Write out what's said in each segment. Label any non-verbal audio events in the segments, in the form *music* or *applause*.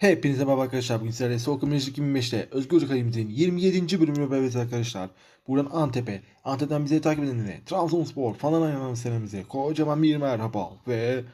Hepinize merhaba arkadaşlar. Bugün sizlerle Sokak Meclis 2005'te Özgür Kalemizin 27. bölümüyle beraberiz arkadaşlar. Buradan Antep'e, Antep'ten bizi takip edenlere, Trabzonspor falan senemize kocaman bir merhaba ve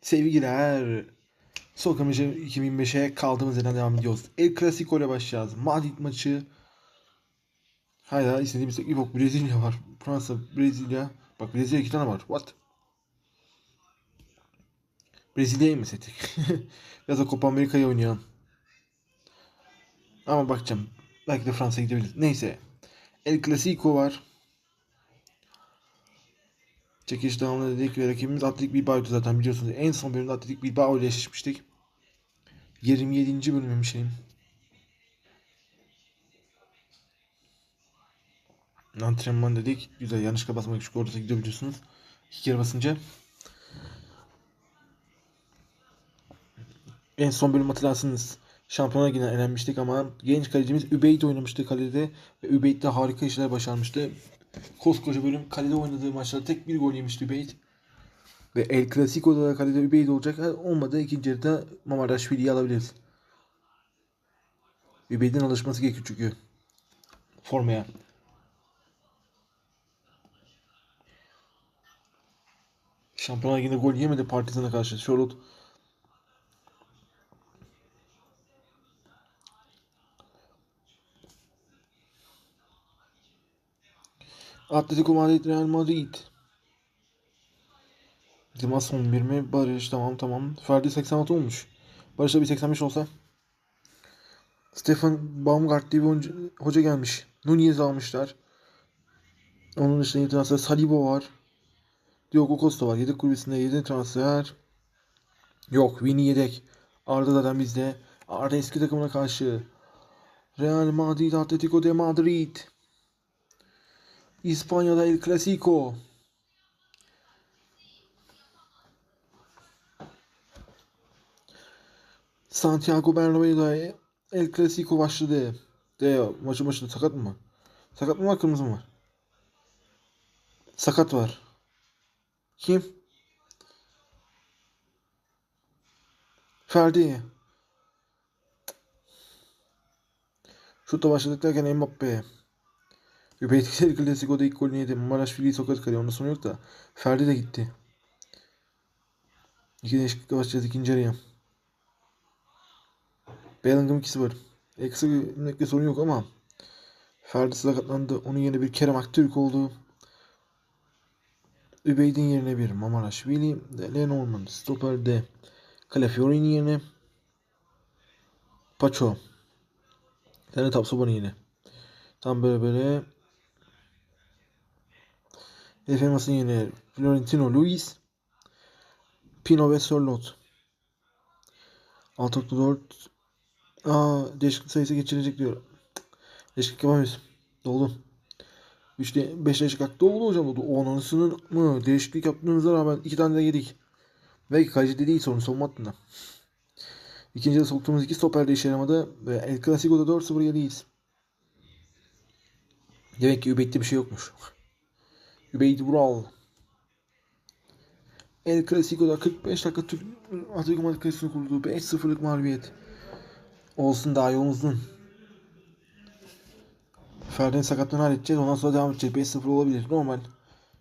sevgiler. Sokak Meclis 2005'e kaldığımız yerden devam ediyoruz. El Clasico ile başlayacağız. Madrid maçı. Hayda istediğimiz tek yok. Brezilya var. Fransa, Brezilya. Bak Brezilya iki tane var. What? Brezilya'yı mı seçtik? ya *laughs* da Copa Amerika'yı oynayalım. Ama bakacağım. Belki de Fransa'ya gidebiliriz. Neyse. El Clasico var. Çekiş devamlı dedik ve rakibimiz Atletik Bilbao'ydu zaten biliyorsunuz. En son bölümde Atletik Bilbao ile eşleşmiştik. 27. bölümüm şeyim. Antrenman dedik. Güzel yanlışlıkla basmak küçük ortası gidiyor biliyorsunuz. İki kere basınca. En son bölüm hatırlarsınız. Şampiyona yine elenmiştik ama genç kalecimiz Übeyt oynamıştı kalede ve Übeyt de harika işler başarmıştı. Koskoca bölüm kalede oynadığı maçlarda tek bir gol yemişti Übeyt. Ve El Clasico'da da kalede Übeyt olacak. Olmadı ikinci yarıda Mamaraşvili'yi alabiliriz. Übeyt'in alışması gerekiyor çünkü. Formaya. Şampiyonlar yine gol yemedi Partizan'a karşı. Charlotte Atletico Madrid, Real Madrid. Dimas 11 mi? Barış tamam tamam. Ferdi 86 olmuş. Barış da bir 85 olsa. Stefan Baumgart diye bir hoca gelmiş. Nunez almışlar. Onun dışında yeni transfer Saliba var. Diogo Costa var. Yedek kulübesinde yedek transfer. Yok. Vini yedek. Arda zaten bizde. Arda eski takımına karşı. Real Madrid, Atletico de Madrid. İspanya'da El Clasico. Santiago Bernabeu'da El Clasico başladı. De maçın başında sakat mı var? Sakat mı var kırmızı mı var? Sakat var. Kim? Ferdi. Şutla başladık derken Mbappe. Übeytikler Klasiko'da ilk golünü yedi. Maraşvili sokak kalıyor. Ondan sonra yok da. Ferdi de gitti. İki değişiklikle başlayacağız ikinci araya. Bellingham 2-0. Eksi bir sorun yok ama Ferdi sakatlandı. Onun yerine bir Kerem Aktürk oldu. Übeydin yerine bir Mamaraşvili. Lenormand. Stoper'de Calafiori'nin yerine Paço. Bir tane Tapsoba'nın yine. Tam böyle böyle Efemas'ın yine Florentino Luis, Pino ve Sörlot. 6.4 Aa değişiklik sayısı geçirecek diyor. Değişiklik yapamıyoruz. Doldu. 3'te 5 değişiklik doldu hocam oldu. O anasının mı? Değişiklik yaptığınıza rağmen 2 tane de yedik. Belki kaleci de değil sorun savunma hattında. İkinci de soktuğumuz iki stoper de işe yaramadı. Ve El Clasico'da 4-0 geriyiz. Demek ki Übeyt'te bir şey yokmuş. Übeyt Vural. El Clasico'da 45 dakika Türk Atletico Madrid kalesini kurdu. 5-0'lık mağlubiyet. Olsun daha yolun uzun. Ferdi'nin sakatlığını halledeceğiz. Ondan sonra devam edeceğiz. 5-0 olabilir. Normal.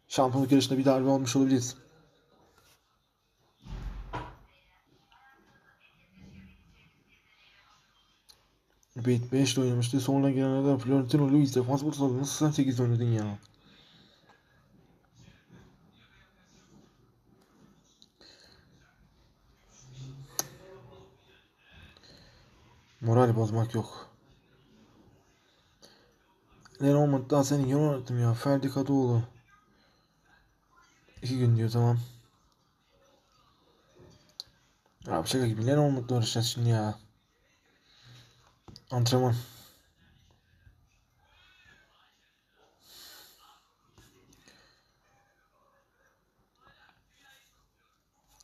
Şampiyonluk yarışında bir darbe almış olabiliriz. Übeyt 5 ile oynamıştı. Sonra gelenlerden Florentino Luis defans botu Nasıl sen 8 oynadın ya? Moral bozmak yok. Lenormand daha senin yolunu öğrettim ya. Ferdi Kadıoğlu. İki gün diyor tamam. Abi şaka gibi. Lenormand'la uğraşacağız şimdi ya. Antrenman.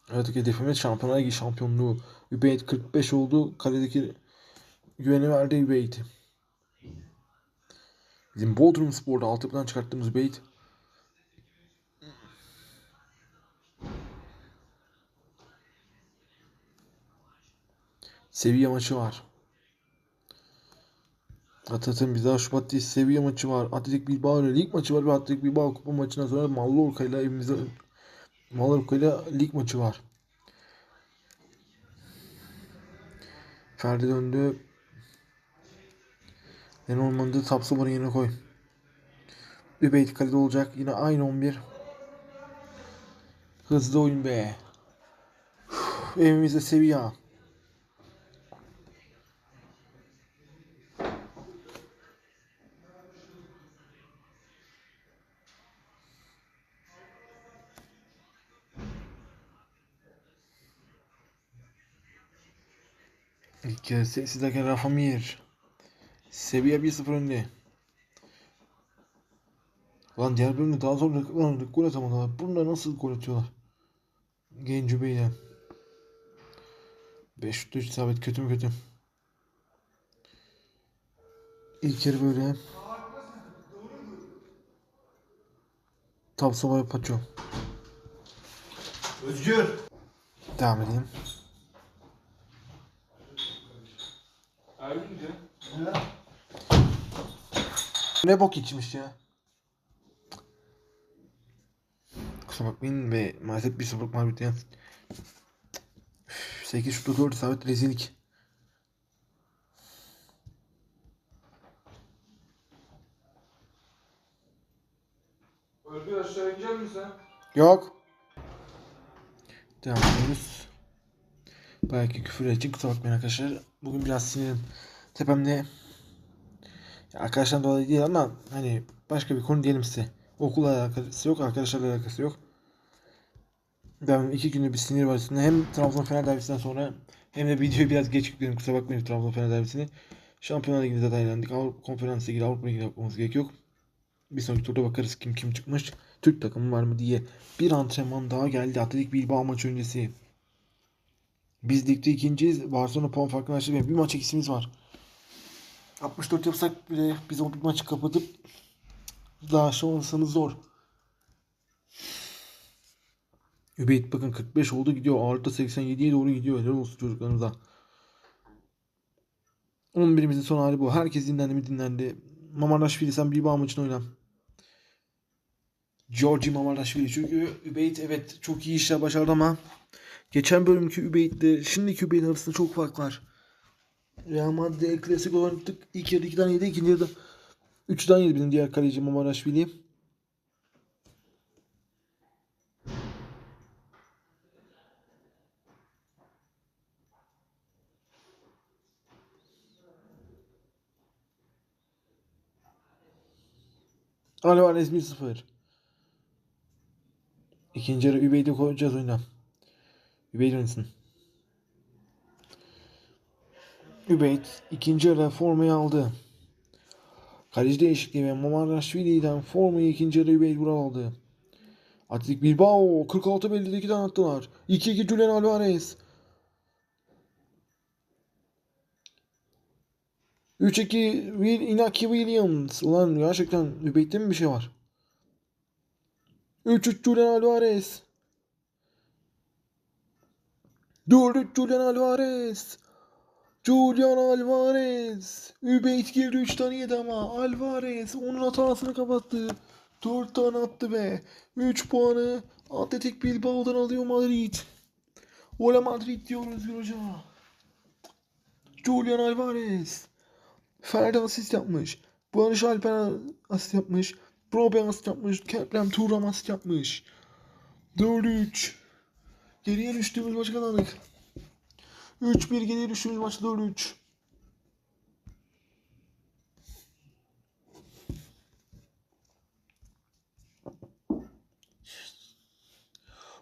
Evet hedefimiz Şampiyonlar Ligi şampiyonluğu. Übeyt 45 oldu. Kaledeki güveni verdi Übeyt. Bizim Bodrum Spor'da altyapıdan çıkarttığımız Übeyt. Seviye maçı var. Atatürk'ün daha Şubat değil seviye maçı var. Atletik Bilbao ile lig maçı var ve Atletik Bilbao kupa maçından sonra Mallorca ile evimizde Mallorca ile lig maçı var. Ferdi döndü. En olmadı Tapsobar'ın yerine koy. Übeyt kalede olacak. Yine aynı 11. Hızlı oyun be. Üf, Evimizde seviye. İlk kez sessiz derken Rafa Mir. Seviye 1-0 önde. Lan diğer bölümde daha sonra rakipler gol atamadılar. Bunlar nasıl gol atıyorlar? Genco Bey'den. 5 şutlu isabet kötü mü kötü? İlk yarı böyle. Tam sabah Paço. Özgür. Devam edeyim. Ergün de. Ne bok içmiş ya. Kusura bakmayın ve maalesef bir sıfırlık mağlubiyet yani. 8 şutlu 4 isabet rezillik. Özgür aşağı inecek misin sen? Yok. Devam ediyoruz. Belki küfür edecek kusura bakmayın arkadaşlar. Bugün biraz sinirim tepemde. Ya arkadaşlar dolayı değil ama hani başka bir konu diyelim size. Okulla alakası yok, arkadaşlarla alakası yok. Ben iki günde bir sinir var üstünde. Hem Trabzon Fener derbisinden sonra hem de videoyu biraz geç yükledim. Kusura bakmayın Trabzon Fener derbisini. Şampiyonlar Ligi'nde zaten eğlendik. Avrupa Konferans Ligi'de Avrupa Ligi'de yapmamız gerek yok. Bir sonraki turda bakarız kim kim çıkmış. Türk takımı var mı diye. Bir antrenman daha geldi. Atletik Bilbao maç öncesi. Biz ligde ikinciyiz. Barcelona puan farkını açtı bir maç eksimiz var. 64 yapsak bile biz o bir maçı kapatıp daha şansımız zor. Übeyt bakın 45 oldu gidiyor. Ağırlıkta 87'ye doğru gidiyor. Helal olsun çocuklarımıza. 11'imizin son hali bu. Herkes dinlendi mi dinlendi. Mamardaşvili sen Bilbao maçını oyna. Georgi Mamardaşvili. Çünkü Übeyt evet çok iyi işler başardı ama geçen bölümki Übeyt'le şimdiki Übeyt arasında çok fark var. Real Madrid'de El Clasico oynadık. İlk yarıda 2 tane yedi. ikinci yarıda 3 tane yedi bizim diğer kaleci Mamardaşvili. Alvarez 1-0. İkinci yarı Übeyt'i koyacağız oyuna. Übeyt oynasın. Übeyt ikinci yarı formayı aldı. Kaleci değişikliği ve Mamarashvili'den formayı ikinci yarı Übeyt Vural aldı. Atletik Bilbao 46 belli 2 tane attılar. 2-2 Julian Alvarez. 3-2 Will Inaki Williams. Ulan gerçekten Übeyt'te mi bir şey var? 3-3 Julian Alvarez. 4-3 Julian Alvarez. Julian Alvarez. Übeyt girdi 3 tane yedi ama Alvarez onun hatasını kapattı. 4 tane attı ve 3 puanı Atletik Bilbao'dan alıyor Madrid. Ola Madrid diyor Özgür Hoca. Julian Alvarez. Ferdi asist yapmış. Barış Alper asist yapmış. Brobe asist yapmış. Keplem Turam asist yapmış. 4-3. Geriye düştüğümüz maçı kazandık. 3-1 geriye düştüğümüz maçta 4-3.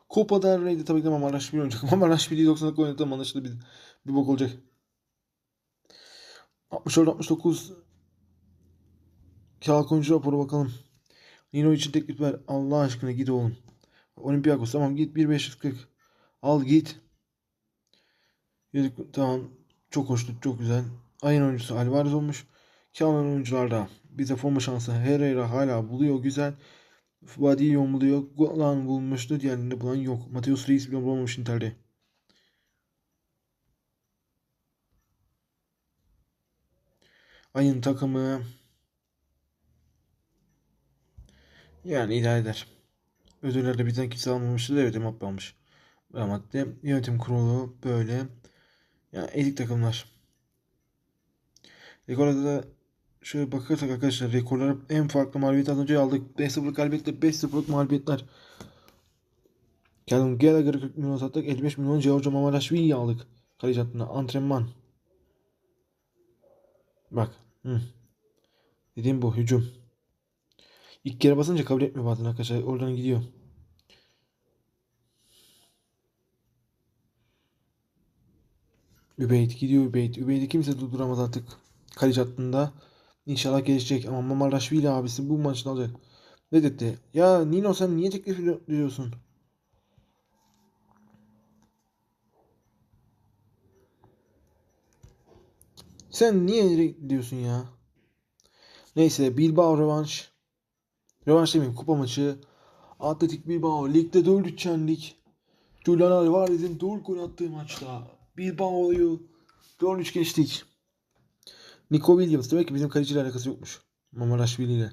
Copa del Rey'de tabii ki de Mamaraşvili oynayacak. *laughs* Mamaraşvili'yi 90 dakika oynatıp anlaşıldı bir, bir bok olacak. 64-69 Kağıt oyuncu raporu bakalım. Nino için teklif ver. Allah aşkına git oğlum. Olympiakos tamam git 1.540. Al git. Yedik, tamam. Çok hoşnut çok güzel. Ayın oyuncusu Alvarez olmuş. Kalan oyuncularda bize forma şansı Herrera hala buluyor güzel. Vadilyon buluyor. Golan bulmuştu. Diğerlerinde bulan yok. Mateus Reis bile bulamamış Inter'de. Ayın takımı yani idare eder. Ödüllerde bizden kimse almamıştı da evet almış. Madde yönetim kurulu böyle. Yani ezik takımlar. Rekorda da şöyle bakarsak arkadaşlar rekorlar en farklı mağlubiyet az önce aldık. 5-0 galibiyetle 5-0'lık mağlubiyetler. Callum Gallagher'ı 40 milyon sattık. 55 milyon Giorgio Mamardashvili'yi aldık. Kaleci hattına antrenman. Bak. Hı. Dediğim bu hücum. İlk kere basınca kabul etmiyor bazen arkadaşlar. Oradan gidiyor. Übeyt gidiyor Übeyt. Übeyt'i kimse durduramaz artık. Kaleci hattında. İnşallah gelişecek ama Mamardashvili abisi bu maçta alacak. Ne dedi? Ya Nino sen niye teklif ediyorsun? Sen niye diyorsun ya? Neyse Bilbao rövanş. Rövanş demeyeyim kupa maçı. Atletik Bilbao ligde 4-3 yendik. Julian Alvarez'in 4 gol attığı maçta. Bilbao'yu 4-3 geçtik. Nico Williams demek ki bizim kaleciyle alakası yokmuş. Mamaraşvili ile.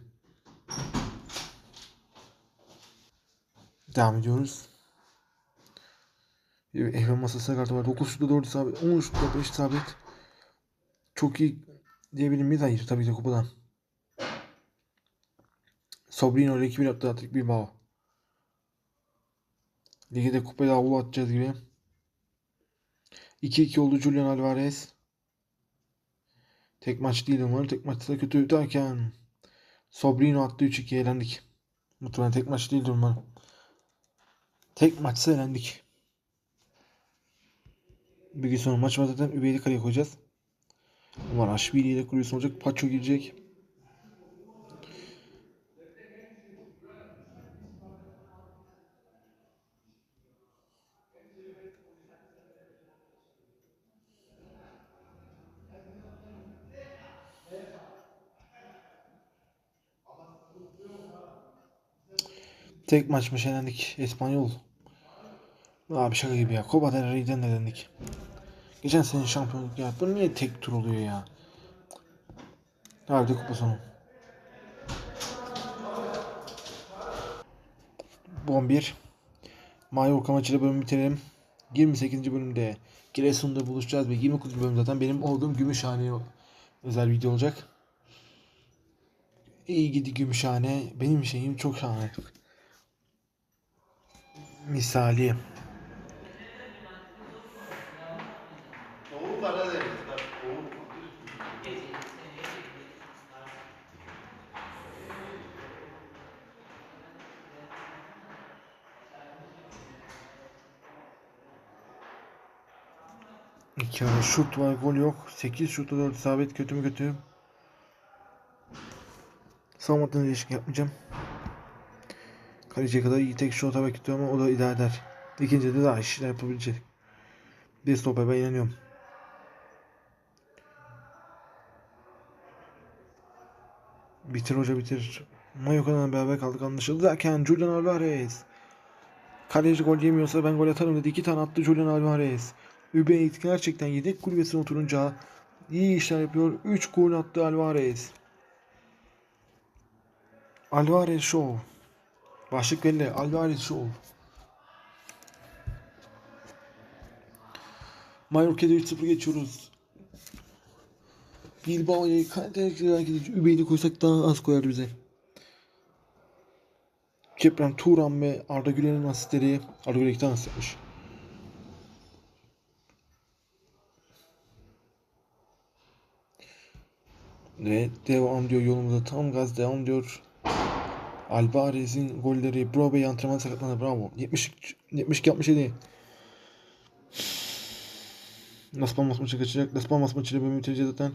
Devam ediyoruz. Evren masasına kartı var. 9 şutta 4 isabet. 10 şutta 5 isabet. Çok iyi diyebilir miyiz? Hayır tabii ki kupadan. Sobrino ile 2000 yaptı attık bir bağ. Ligde de kupayı avlu atacağız gibi. 2-2 oldu Julian Alvarez. Tek maç değil umarım. Tek maçta kötü derken Sobrino attı 3-2 eğlendik. Muhtemelen tek maç değildir umarım. Tek maçta eğlendik. Bir gün sonra maç var zaten Übeyli kaleye koyacağız. Umarım Aşvili ile kuruyorsun olacak. Paço girecek. Tek maç mı elendik? Espanyol. Abi şaka gibi ya. Copa del Rey'den elendik. Geçen sene şampiyonluk ya. Bu niye tek tur oluyor ya? Abi de kupa sonu. Bu 11. Mallorca maçıyla bölümü bitirelim. 28. bölümde Giresun'da buluşacağız ve 29. bölüm zaten benim olduğum Gümüşhane özel video olacak. İyi gidi Gümüşhane. Benim şeyim çok şahane. Misali. İki tane şut var, gol yok. 8 şutta 4 isabet kötü mü kötü. Savunmadan değişik yapmayacağım. Kaleciye kadar iyi tek atamak kötü ama o da idare eder. İkinci de daha işler yapabilecek. Bir stoper ben inanıyorum. Bitir hoca bitir. Mallorca'dan beraber kaldık anlaşıldı derken Julian Alvarez. Kaleci gol yemiyorsa ben gol atarım dedi. İki tane attı Julian Alvarez. Übeyt gerçekten yedek kulübesine oturunca iyi işler yapıyor. 3 gol attı Alvarez. Alvarez Show. Başlık belli. Alvarez Show. Mallorca'da 3-0 geçiyoruz. Bilbao'ya kaliteli gidince Übeyt'i koysak daha az koyar bize. Keprem Turan ve Arda Güler'in asistleri. Arda Güler iki asist yapmış. Ve devam diyor yolumuza tam gaz devam diyor. Alvarez'in golleri Brobe antrenman sakatlandı bravo. 70 72 67. Las Palmas maçı kaçacak. Las Palmas maçıyla bölümü bitireceğiz zaten.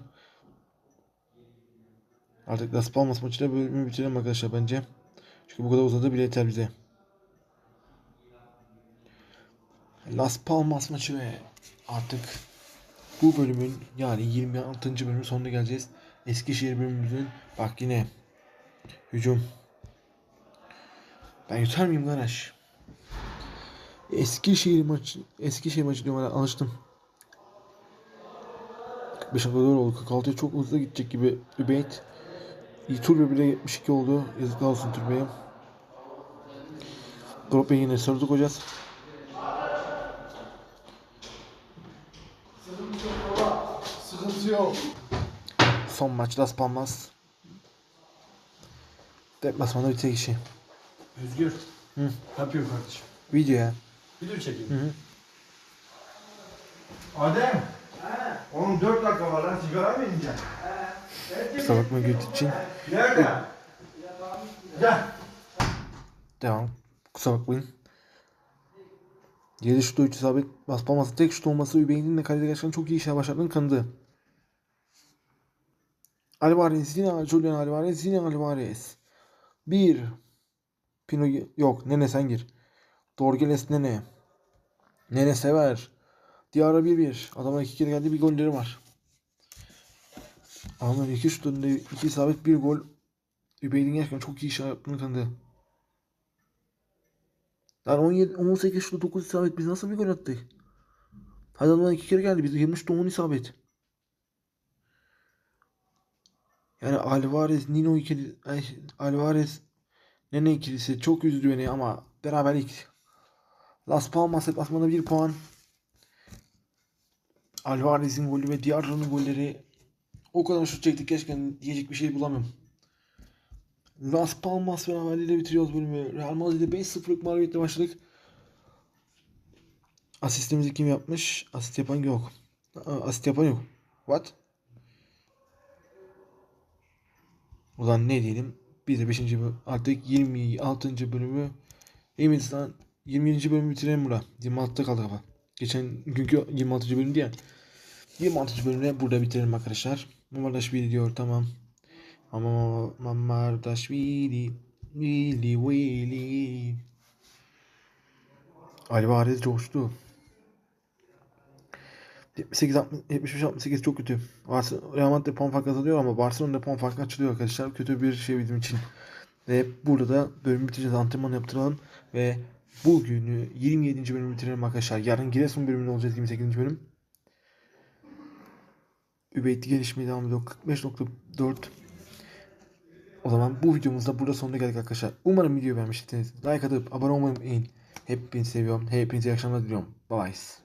Artık Las Palmas maçıyla bölümü bitirelim arkadaşlar bence. Çünkü bu kadar uzadı bile yeter bize. Las Palmas maçı ve artık bu bölümün yani 26. bölümün sonuna geleceğiz. Eskişehir bölümümüzün bak yine hücum. Ben yutar mıyım Garaş? Eskişehir maçı Eskişehir maçı diyorum alıştım. 45'e kadar oldu. 46'ya çok hızlı gidecek gibi Übeyt. Turbe bile 72 oldu. Yazıklar olsun Turbe'ye. Drop yine sarıda koyacağız. Sıkıntı yok. Son maç Las Palmas. Deplasmanda bir tek kişi. Özgür. Hı. Ne yapıyorsun kardeşim? Video ya. Video çekeyim. Hı hı. Adem. Oğlum 4 dakika var lan sigara mı yiyeceksin? Kusura bakma Gültü için. Nerede? Gel. Devam. Kusura bakmayın. 7 şutu 3 isabet. Las Palmas'ın tek şut olması Übeyin'in de kalede gerçekten çok iyi işler başardığını kanıtı. Alvarez yine Julian Alvarez yine Alvarez. 1 Pino yok Nene sen gir. Dorgeles Nene. Nene sever. Diarra 1-1. Adamlar iki kere geldi bir golleri var. Adamlar iki şut önünde iki isabet bir gol. Übeyin'in gerçekten çok iyi işler yaptığını kanıtı. Lan 17, 18 şutu 9 isabet biz nasıl bir gol attık? Hadi adamlar iki kere geldi biz 20 şutu 10 isabet. Yani Alvarez, Nino ikili, ay, Alvarez, Nene ikilisi çok üzdü beni ama beraberlik. Las Palmas deplasmanda 1 puan. Alvarez'in golü ve Diarra'nın golleri o kadar şut çektik gerçekten diyecek bir şey bulamıyorum. Las Palmas beraberliğiyle bitiriyoruz bölümü. Real Madrid'e 5-0'lık mağlubiyetle başladık. Asistimizi kim yapmış? Asist yapan yok. Asist yapan yok. What? Ulan ne diyelim? Biz de 5. artık 26. bölümü 20. 20. bölümü bitirelim burada. 26'da kaldı kafa. Geçen günkü 26. bölüm diye. 26. bölümde burada bitirelim arkadaşlar. Mamardaşvili diyor tamam. Ama Mamardaşvili Vili Vili Alvarez coştu. 78 75 68 çok kötü. Real Madrid puan farkı kazanıyor ama Barcelona'da puan farkı açılıyor arkadaşlar. Kötü bir şey bizim için. Ve burada da bölümü bitireceğiz. Antrenman yaptıralım ve bugünü 27. bölümü bitirelim arkadaşlar. Yarın Giresun bölümünde olacağız 28. bölüm. Übeytli gelişmeye devam ediyor. 45.4 O zaman bu videomuzda burada sonuna geldik arkadaşlar. Umarım videoyu beğenmişsiniz. Like atıp abone olmayı unutmayın. Hepinizi seviyorum. Hepinize iyi akşamlar diliyorum. Bye bye.